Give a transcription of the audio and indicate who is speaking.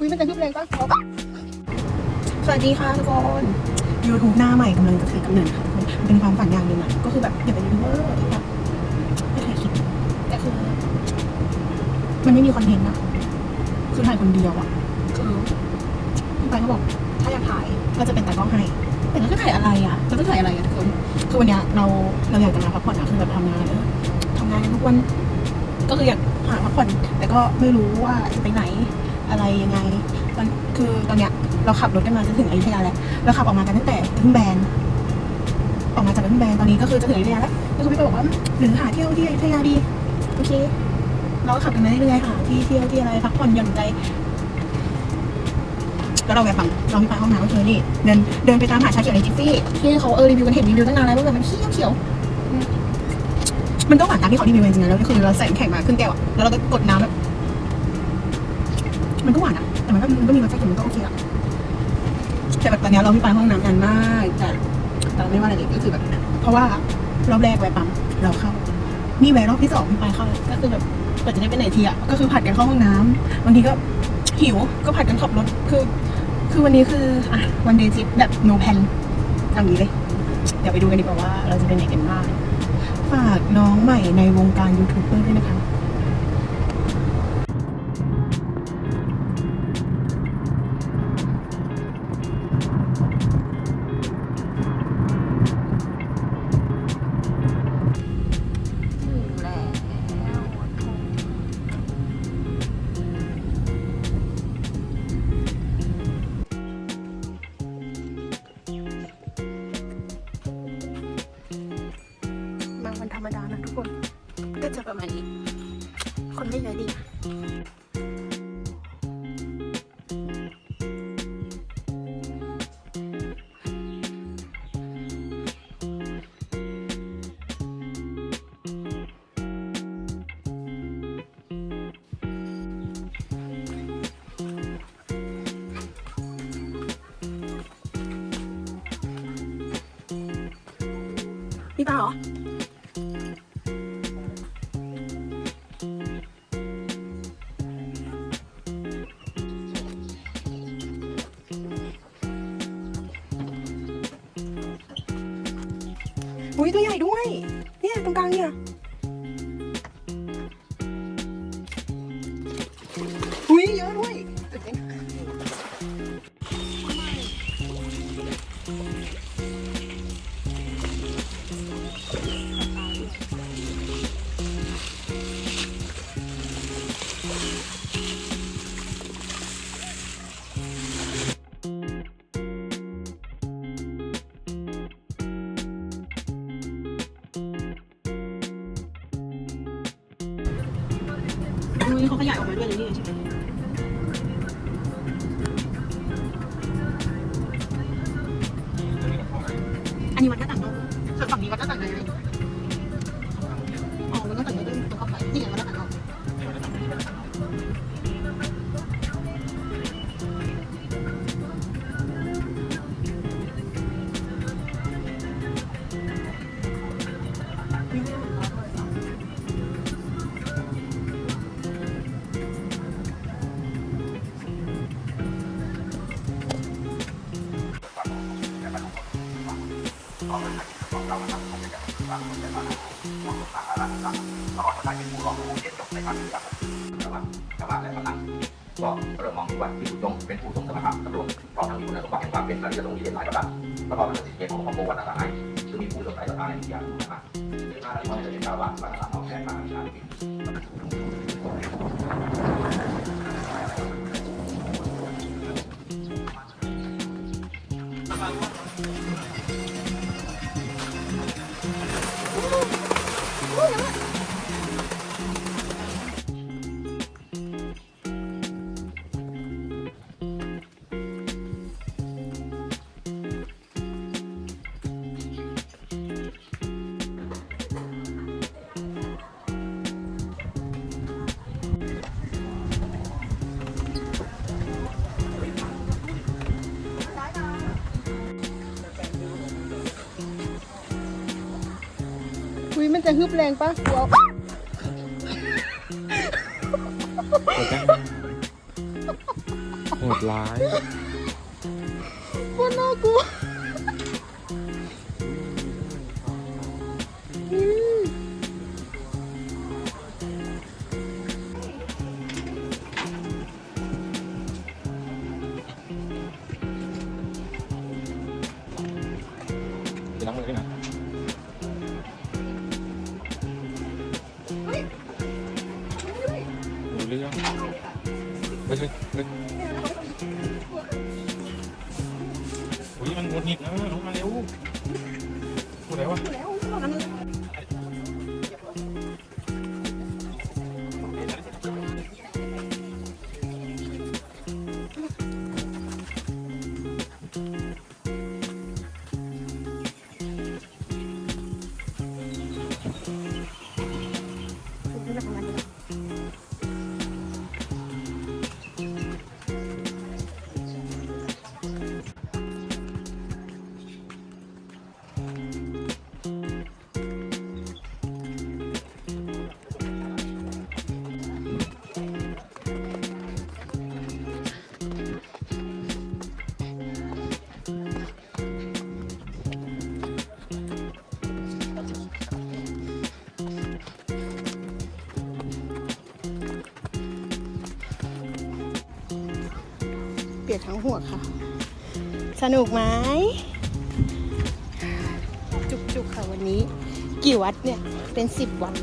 Speaker 1: อุ้ยมันจะฮึบแรงปะเอาปะสวัสดีค่ะทุกคน YouTube หน้าใหม่กำลังจะถือกำเนิดค่ะทุกคนมันเป็นความฝันอย่างหนึ่งอะก็คือแบบอยากเป็นยูทูบเบอร์แบบไม่ถ่ายคลิปแต่คือมันไม่มีคอนเทนต์นะคือถ่ายคนเดียวอะคือพี่ไปเขาบอกถ้าอยากถ่ายก็จะเป็นตากล้องให้แต่เราจะถ่ายอะไรอะเราจะถ่ายอะไรอะทุกคนคือวันเนี้ยเราเราอยากจะมาพักผ่อนอะคือแบบทำงานเนอะทำงานกันทุกวัน ก็คืออยากหาพักผ่อนแต่ก็ไม่รู้ว่าจะไปไหน อะไรยังไงตอนคือตอนเนี้ยเราขับรถกันมาจะถึงอยุธยาแล้วเราขับออกมากันตั้งแต่ทุ่งแบนออกมาจากทุ่งแบนตอนนี้ก็คือจะถึงอยุธยาแล้วก็คือพี่ไปบอกว่าหรือหาเที่ยวที่อยุธยาดีโอเคเราก็ขับกันมาเรื่อยๆหาที่เที่ยวที่อะไรพักผ่อนหย่อนใจแล้วเราแวะปั๊มเราไปห้องน้ำก็คือนี่เดินเดินไปตามหาชาเขียวในจิฟฟี่ที่เขาเออรีวิวกันเห็นรีวิวตั้งนานแล้วว่าแบบมันเขียวเขียวมันก็หวานตามที่เขารีวิวจริงๆแล้วคือเราใส่แข็งมาครึ่งแก้วแล้วเราก็กดน้ำแบบ มันก็หวานอะแต่มันก็มันก็มีรสชาติมันก็โอเคอะแต่แบบตอนเนี้ยเราไม่ไปห้องน้ำนานมากแต่แต่ไม่ว่าอะไรเลยก็คือแบบ เพราะว่ารอบแรกแวะปั๊มเราเข้า นี่แวะรอบที่สองพี่ไปเข้า ก็คือแบบเปิดจะได้ไปไหนทีอะก็คือผัดกันเข้าห้องน้ำบางทีก็หิวก็ผัดกันขับรถคือ คือวันนี้คืออะวันเดย์ทริปแบบ no plan อย่างนี้เลย เดี๋ยวไปดูกันดีกว่าว่าเราจะไปไหนกันบ้างฝากน้องใหม่ในวงการยูทูบเบอร์ด้วยนะคะางวันะทุกคน ก็จะประมาณนี้ คนไม่เยอะดีพี่ป้า อุ้ยตัวใหญ่ด้วย อุ้ยเขาขยายออกมาด้วยเลยนี่ใช่ไหม
Speaker 2: ชาวบ้านและกำนันก็เริ่มมองดูว่าที่ผู้ชงเป็นผู้ทรงสมรรถนะตำรวจพร้อมทั้งมีคุณสมบัติแห่งความเป็นระดับตรงนี้เป็นหลายระดับประกอบกับสิทธิเกียรติของครอบครัววัฒนธรรมไทยซึ่งมีผู้สนใจต่อการในทุกอย่างมากในภาคที่มองจะเป็นชาวบ้านวัฒนธรรมของแท้มาในชาติ
Speaker 1: อุ้ยมั นจะฮึบแรงปะกลัว
Speaker 3: ดร้าย
Speaker 1: ว่าน่ากลัว
Speaker 3: เรื่องเฮ้ยเฮ้ยเฮ้ยอุ้ยมันหงุดหงิดนะลงมาเร็วพูดอะไรวะ
Speaker 1: ปียกทั้งหัวค่ะ สนุกไหมจุกๆค่ะวันนี้ กี่วัดเนี่ย เป็นสิบวัด